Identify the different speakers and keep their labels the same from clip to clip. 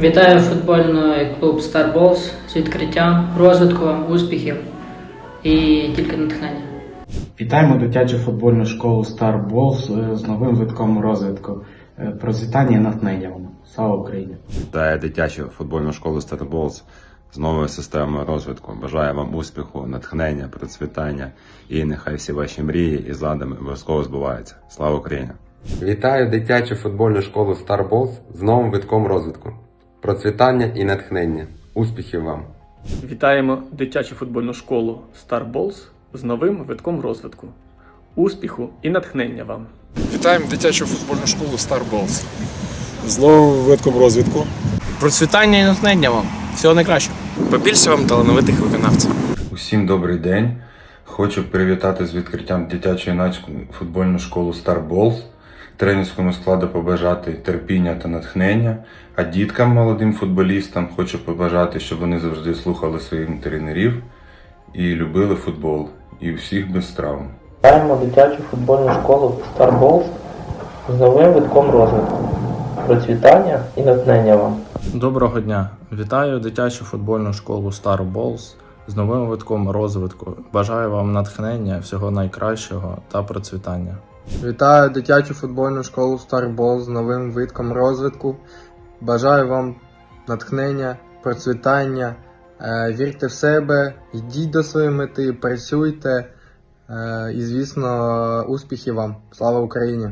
Speaker 1: Вітаю футбольний клуб Star Balls з відкриттям, розвитком, успіхів і тільки натхнення.
Speaker 2: Вітаємо дитячу футбольну школу Star Balls е, з новим витком розвитку. Е, Процвітання і натхнення вам. Слава Україні!
Speaker 3: Вітаю дитячу футбольну школу Старболс з новою системою розвитку. Бажаю вам успіху, натхнення, процвітання і нехай всі ваші мрії і задуми обов'язково збуваються. Слава Україні!
Speaker 4: Вітаю дитячу футбольну школу Star Balls з новим витком розвитку. Процвітання і натхнення. Успіхів вам!
Speaker 5: Вітаємо дитячу футбольну школу Star Balls з новим витком розвитку. Успіху і натхнення вам!
Speaker 6: Вітаємо дитячу футбольну школу Star Balls. З новим видком розвитку.
Speaker 7: Процвітання і натхнення вам. Всього найкращого. Побільше вам талановитих виконавців.
Speaker 8: Усім добрий день. Хочу привітати з відкриттям дитячої юнацької футбольну школу Star Balls. Тренерському складу побажати терпіння та натхнення. А діткам, молодим футболістам, хочу побажати, щоб вони завжди слухали своїх тренерів і любили футбол. І всіх без травм.
Speaker 9: Вітаємо дитячу футбольну школу Star Balls з новим витком розвитку. Процвітання і натхнення вам.
Speaker 10: Доброго дня! Вітаю дитячу футбольну школу Star Balls з новим витком розвитку. Бажаю вам натхнення, всього найкращого та процвітання.
Speaker 11: Вітаю дитячу футбольну школу Star Ball з новим видком розвитку. Бажаю вам натхнення, процвітання, е, вірте в себе, йдіть до своєї мети, працюйте е, і, звісно, успіхів вам. Слава Україні!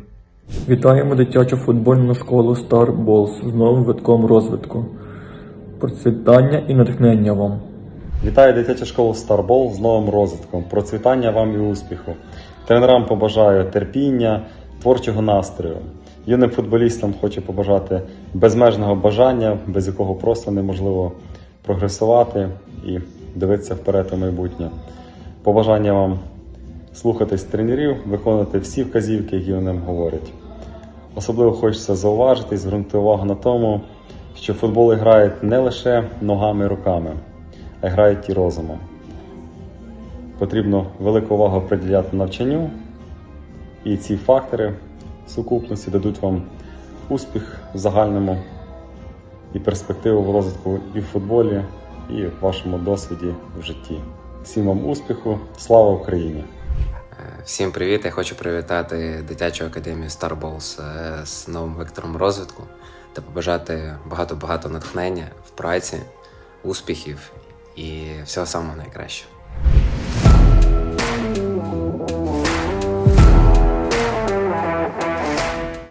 Speaker 12: Вітаємо дитячу футбольну школу Star Balls з новим витком розвитку. Процвітання і натхнення вам.
Speaker 13: Вітаю дитячу школу Старбол з новим розвитком, процвітання вам і успіху. Тренерам побажаю терпіння, творчого настрою. Юним футболістам хочу побажати безмежного бажання, без якого просто неможливо прогресувати і дивитися вперед у майбутнє. Побажання вам слухатись тренерів, виконувати всі вказівки, які вони говорять. Особливо хочеться зауважити і звернути увагу на тому, що футбол грають не лише ногами і руками, а й грають і розумом. Потрібно велику увагу приділяти навчанню, і ці фактори в сукупності дадуть вам успіх в загальному і перспективу в розвитку і в футболі, і в вашому досвіді в житті. Всім вам успіху, слава Україні!
Speaker 4: Всім привіт! Я хочу привітати дитячу академію Star Balls е, з новим вектором розвитку та побажати багато-багато натхнення в праці, успіхів і всього самого найкращого.